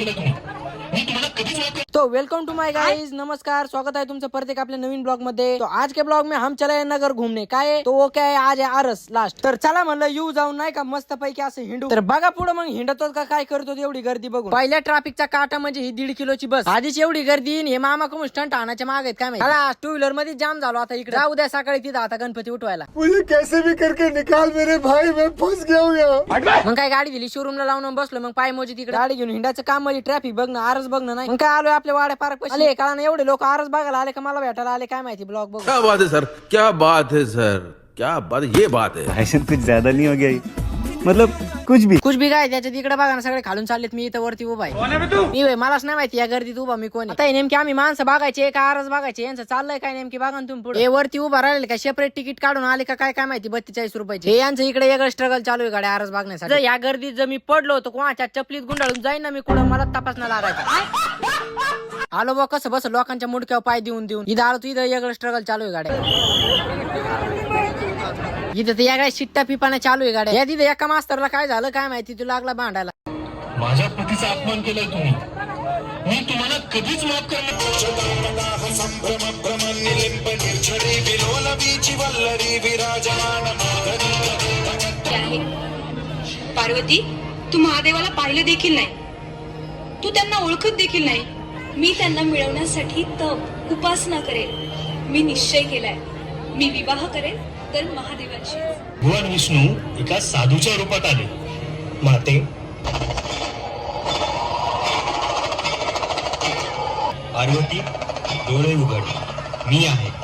केलं तुम्ही मी तुम्हाला तो वेलकम टू माय गाइस नमस्कार. स्वागत है तुमचं प्रत्येक आपल्या नवीन ब्लॉगमध्ये. तो आज के ब्लॉग में हम चले हैं नगर घूमने. काय? तो वो काय आहे? आज आहे आरस. लास्ट तर चला म्हणलं येऊ जाऊन नाही का? मस्त पैकी असं हिंडू. तर बघा पुढे मग हिंडतो का काय करतो एवढी गर्दी बघून. पहिल्या ट्रॅफिकचा काटा म्हणजे ही दीड किलोची बस. आधीच एवढी गर्दी हे मामा कमून स्टंट आणाच्या मागे आहेत काय माहिती? टू व्हीलरमध्ये जाम झालो आता इकडे. उद्या सकाळी तिथं आता गणपती उठवायला. मुझे कैसे भी करके निकाल मेरे भाई मैं फंस गया हूँ मग काय गाडी दिली? शोरूमला लावून बसलो. मग पाय मोजी तिकडे. गाडी घेऊन हिंडाचं काम म्हणजे ट्रॅफिक बघणं आरस बघणं नाही. मग काय आलोय आपल्या वाड्या पार्क आले कारण एवढे लोक आरस बघायला आले का मला भेटायला आले? काय माहिती ब्लॉग बघ क्या बात है सर क्या बात है सर क्या बात ये बात है. फैशन कुछ ज्यादा नहीं हो गया ये? मतलब कुछ भी। कुछ बी काय त्याच्या तिकडे बघा ना सगळे खालून चाललेत मी इथं वरती उभा आहे. मी होय, मलाच नाही माहिती या गर्दीत उभा मी कोणी आता हे नेमकी आम्ही माणसं बघायचे का आरस बघायचे यांचं चाललंय काय नेमकी बघा ना तुम्ही पुढे. हे वरती उभा राहिले का सेपरेट तिकीट काढून आले का काय काय माहिती बत्तेचाळीस रुपयाचे. हे यांचं इकडे वेगळं स्ट्रगल चालू आहे गाड्या आरस बघण्यासाठी. जर या गर्दीत जर मी पडलो होतो कोणाच्या चपलीत गुंडाळून जाईन ना मी कुठं मला तपास न लागायचा. आलो बा कसं बस लोकांच्या मुडक्यावर पाय देऊन देऊन इथं आलो तर इथं वेगळं स्ट्रगल चालू आहे गाड्या. इथं तर या काय शिट्टा पिपाना चालू आहे गाड्या. या तिथं एका मास्तरला काय झालं काय माहिती तू लागला भांडायला. माझ्या पतीचा अपमान केलाय तुम्ही. मी तुम्हाला कधीच माफ करणार आहे. पार्वती तू महादेवाला पाहिलं देखील नाही. तू त्यांना ओळखत देखील नाही. मी त्यांना मिळवण्यासाठी तप उपासना करेल. मी निश्चय केलाय. मी विवाह करेल. तर महादेवाची भगवान विष्णू एका साधूच्या रूपात आले. माते पार्वती डोळे उघड. मी आहे.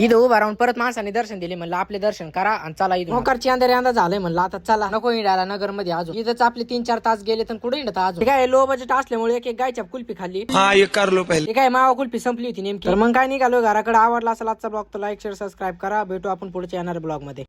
इथं उभा राहून परत माणसाने दर्शन दिले म्हणलं आपले दर्शन करा आणि चला इथं मोकारची अंधारी अंदा झालंय म्हणलं आता चला. नको हिंडायला नगरमध्ये अजून. इथंच आपले तीन चार तास गेले तर कुठे हिंडत अजून? काय लो बजेट असल्यामुळे एक एक गायच्या कुल्फी खाल्ली. हाँ ये कर लो पहले काय मावा कुल्फी संपली होती नेमकी. तर मग काय निघालो घराकडे? आवडला असेल आजचा ब्लॉग तर लाईक शेअर सबस्क्राईब करा. भेटू आपण पुढच्या येणाऱ्या ब्लॉगमध्ये.